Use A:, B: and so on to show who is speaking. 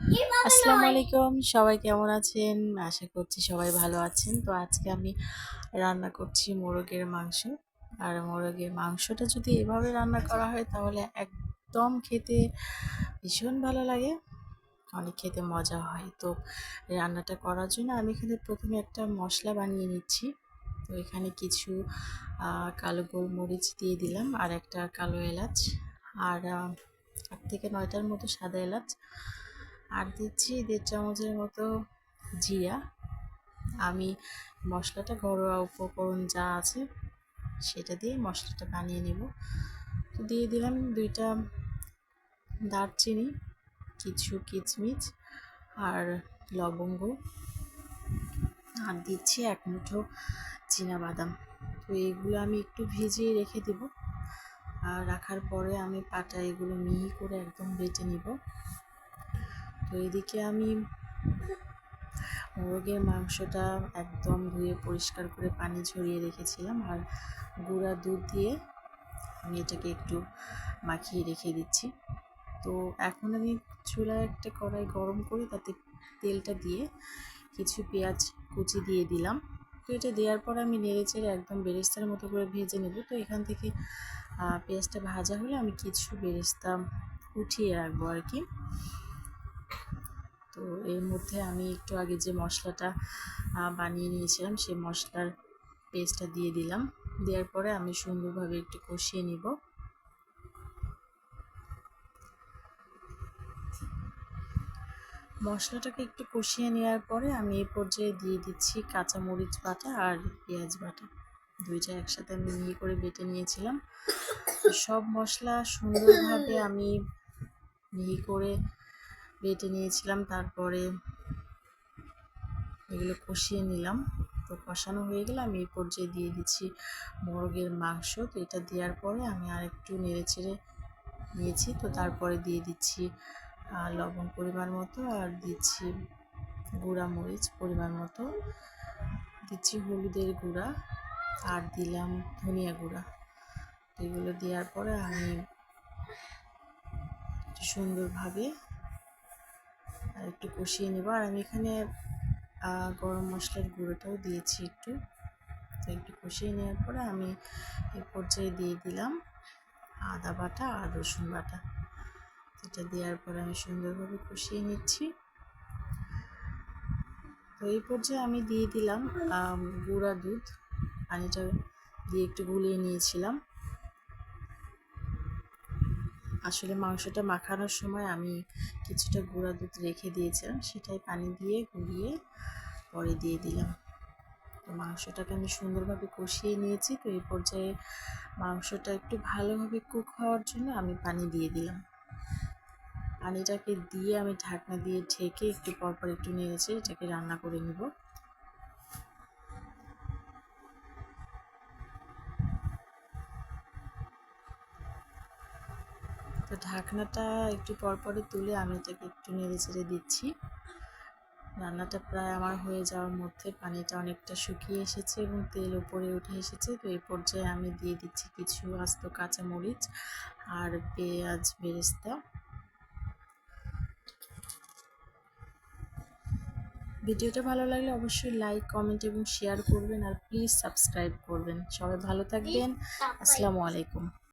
A: আসসালামু আলাইকুম সবাই কেমন আছেন? আশা করছি সবাই ভালো আছেন। তো আজকে আমি রান্না করছি মোরগের মাংস। আর মোরগের মাংসটা যদি এভাবে রান্না করা হয় তাহলে একদম খেতে ভীষণ ভালো লাগে। অনেক খেতে মজা হয়। তো রান্নাটা করার জন্য আমি এখানে প্রথমে একটা মশলা বানিয়ে নিচ্ছি। তো এখানে কিছু কালো গোলমরিচ দিয়ে দিলাম আর একটা কালো এলাচ। আর আট থেকে নয়টার মতো সাদা এলাচ। আর দিচ্ছি দেড় চামচের মতো জিরা। আমি মশলাটা ঘরোয়া উপকরণ যা আছে সেটা দিয়ে মশলাটা বানিয়ে নেব। তো দিয়ে দিলাম দুইটা দারচিনি, কিছু কিচমিচ আর লবঙ্গ। আর দিচ্ছি এক মুঠো বাদাম তো এগুলো আমি একটু ভিজিয়ে রেখে দেব। আর রাখার পরে আমি পাটা এগুলো মিহি করে একদম বেটে নিব। তো এদিকে আমি মোরগের মাংসটা একদম ধুয়ে পরিষ্কার করে পানি ঝরিয়ে রেখেছিলাম আর গুঁড়া দুধ দিয়ে আমি এটাকে একটু মাখিয়ে রেখে দিচ্ছি। তো এখন আমি চুলায় একটা কড়াই গরম করে, তাতে তেলটা দিয়ে কিছু পেঁয়াজ কুচি দিয়ে দিলাম। তো এটা দেওয়ার পর আমি নেড়ে চেড়ে একদম বেরেস্তার মতো করে ভেজে নেব। তো এখান থেকে পেঁয়াজটা ভাজা হলে আমি কিছু বেরেস্তা উঠিয়ে রাখব আর কি। তো এর মধ্যে আমি একটু আগে যে মশলাটা বানিয়ে নিয়েছিলাম, সেই মশলার পেস্টটা দিয়ে দিলাম। দেওয়ার পরে আমি সুন্দরভাবে একটু কষিয়ে নিব। মশলাটাকে একটু কষিয়ে নেওয়ার পরে আমি এই পর্যায়ে দিয়ে দিচ্ছি কাঁচা মরিচ বাটা আর পেঁয়াজ বাটা। দুইটা একসাথে আমি মিহি করে বেটে নিয়েছিলাম। সব মশলা সুন্দরভাবে আমি মিহি করে বেটে নিয়েছিলাম, তারপরে এগুলো কষিয়ে নিলাম। তো কষানো হয়ে গেলে আমি এই পর্যায়ে দিয়ে দিচ্ছি মোরগের মাংস। তো এটা দেওয়ার পরে আমি আর একটু নেড়ে ছেড়ে নিয়েছি। তো তারপরে দিয়ে দিচ্ছি লবণ পরিমাণ মতো আর দিচ্ছি গুঁড়া মরিচ পরিমাণ মতো। দিচ্ছি হলুদের গুঁড়া আর দিলাম ধনিয়া গুঁড়া। এগুলো দেওয়ার পরে আমি সুন্দরভাবে আর একটু কষিয়ে নেব। আর আমি এখানে গরম মশলার গুঁড়োটাও দিয়েছি একটু। তো একটু কষিয়ে নেওয়ার পরে আমি এই পর্যায়ে দিয়ে দিলাম আদা বাটা আর রসুন বাটা। এটা দেওয়ার পরে আমি সুন্দরভাবে কষিয়ে নিচ্ছি। তো এই পর্যায়ে আমি দিয়ে দিলাম গুঁড়া দুধ। পানিটা দিয়ে একটু গুলিয়ে নিয়েছিলাম। আসলে মাংসটা মাখানোর সময় আমি কিছুটা গুঁড়া দুধ রেখে দিয়েছিলাম, সেটাই পানি দিয়ে গুলিয়ে পরে দিয়ে দিলাম। তো মাংসটাকে আমি সুন্দরভাবে কষিয়ে নিয়েছি, তো এই পর্যায়ে মাংসটা একটু ভালোভাবে কুক হওয়ার জন্য আমি পানি দিয়ে দিলাম। পানিটাকে দিয়ে আমি ঢাকনা দিয়ে ঢেকে একটু পরপর একটু নেড়েছে এটাকে রান্না করে নিব। তো ঢাকনাটা একটু পরপরে তুলে আমি এটাকে একটু নেড়ে চেড়ে দিচ্ছি। রান্নাটা প্রায় আমার হয়ে যাওয়ার মধ্যে পানিটা অনেকটা শুকিয়ে এসেছে এবং তেল উপরে উঠে এসেছে। তো এই পর্যায়ে আমি দিয়ে দিচ্ছি কিছু আস্ত কাঁচামরিচ আর পেঁয়াজ বেরেস্তা। ভিডিওটা ভালো লাগলে অবশ্যই লাইক কমেন্ট এবং শেয়ার করবেন আর প্লিজ সাবস্ক্রাইব করবেন। সবাই ভালো থাকবেন। আসসালামু আলাইকুম।